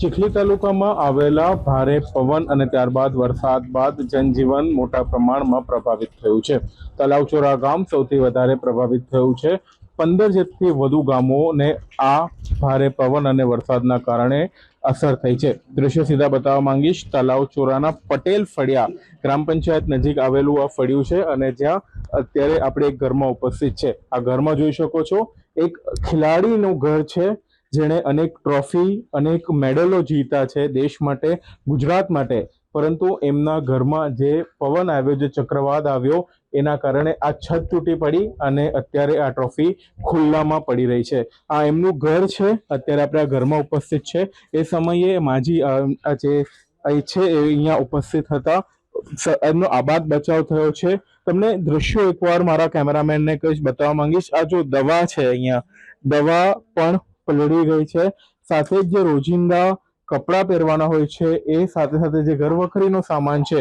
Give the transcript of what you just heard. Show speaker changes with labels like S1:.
S1: ચીખલી તાલુકામાં આવેલા ભારે પવન અને ત્યારબાદ વરસાદ બાદ જનજીવન મોટા પ્રમાણમાં પ્રભાવિત થયું છે. તલાવચોરા ગામ સૌથી વધારે પ્રભાવિત થયું છે. પંદર જેટલી વધુ ગામોને આ ભારે પવન અને વરસાદના કારણે અસર થઈ છે. દ્રશ્ય સીધા બતાવવા માંગીશ, તલાવચોરાના પટેલ ફળિયા ગ્રામ પંચાયત નજીક આવેલું આ ફળિયું છે અને જ્યાં અત્યારે આપણે એક ઘરમાં ઉપસ્થિત છે. આ ઘરમાં જોઈ શકો છો, એક ખેલાડીનું ઘર છે. જેણે અનેક ટ્રોફી, અનેક મેડલો જીતા છે દેશ માટે, ગુજરાત માટે. પરંતુ એમના ઘરમાં જે પવન આવ્યો, જે ચક્રવાત આવ્યો, એના કારણે આ છત તૂટી પડી અને અત્યારે આ ટ્રોફી ખુલ્લામાં પડી રહી છે. આ એમનું ઘર છે, અત્યારે આપણે આ ઘરમાં ઉપસ્થિત છે. એ સમયે માજી જે છે એ અહીંયા ઉપસ્થિત હતા. એમનો આબાદ બચાવ થયો છે. તમને દ્રશ્યો એકવાર મારા કેમેરામેનને કહીશ, બતાવવા માંગીશ. આ જો દવા છે અહીંયા, દવા પણ પલળી ગઈ છે. સાથે જ જે રોજિંદા કપડાં પહેરવાના હોય છે, એ સાથે સાથે જે ઘરવખરીનો સામાન છે